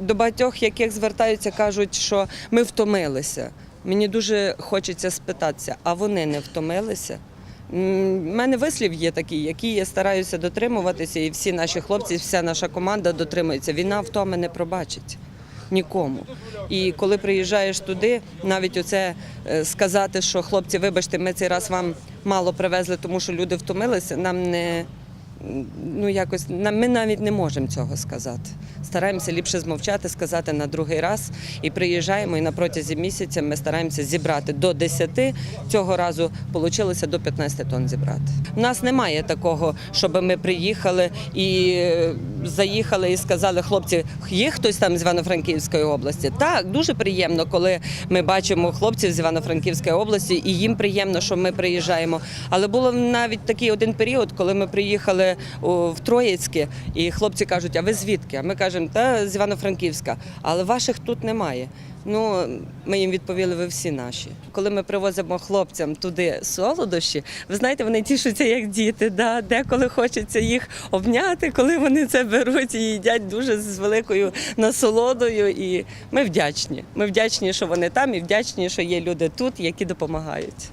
До багатьох, яких звертаються, кажуть, що ми втомилися. Мені дуже хочеться спитатися, а вони не втомилися? У мене вислів є такий, який я стараюся дотримуватися, і всі наші хлопці, вся наша команда дотримується. Війна втоми не пробачить нікому. І коли приїжджаєш туди, навіть оце е, сказати, що хлопці, вибачте, ми цей раз вам мало привезли, тому що люди втомилися, нам не. Ну, якось ми навіть не можемо цього сказати. Стараємося ліпше змовчати, сказати на другий раз. І приїжджаємо, і на протязі місяця ми стараємося зібрати до 10. Цього разу вийшло до 15 тонн зібрати. У нас немає такого, щоб ми приїхали і е, заїхали і сказали, хлопці, є хтось там з Івано-Франківської області. Так, дуже приємно, коли ми бачимо хлопців з Івано-Франківської області, і їм приємно, що ми приїжджаємо. Але було навіть такий один період, коли ми приїхали в Троїцьке, і хлопці кажуть, а ви звідки? А ми кажемо, та з Івано-Франківська, але ваших тут немає. Ну, ми їм відповіли, ви всі наші. Коли ми привозимо хлопцям туди солодощі, ви знаєте, вони тішуться як діти. Да? Деколи хочеться їх обняти, коли вони це беруть і їдять дуже з великою насолодою. І ми вдячні. Ми вдячні, що вони там, і вдячні, що є люди тут, які допомагають.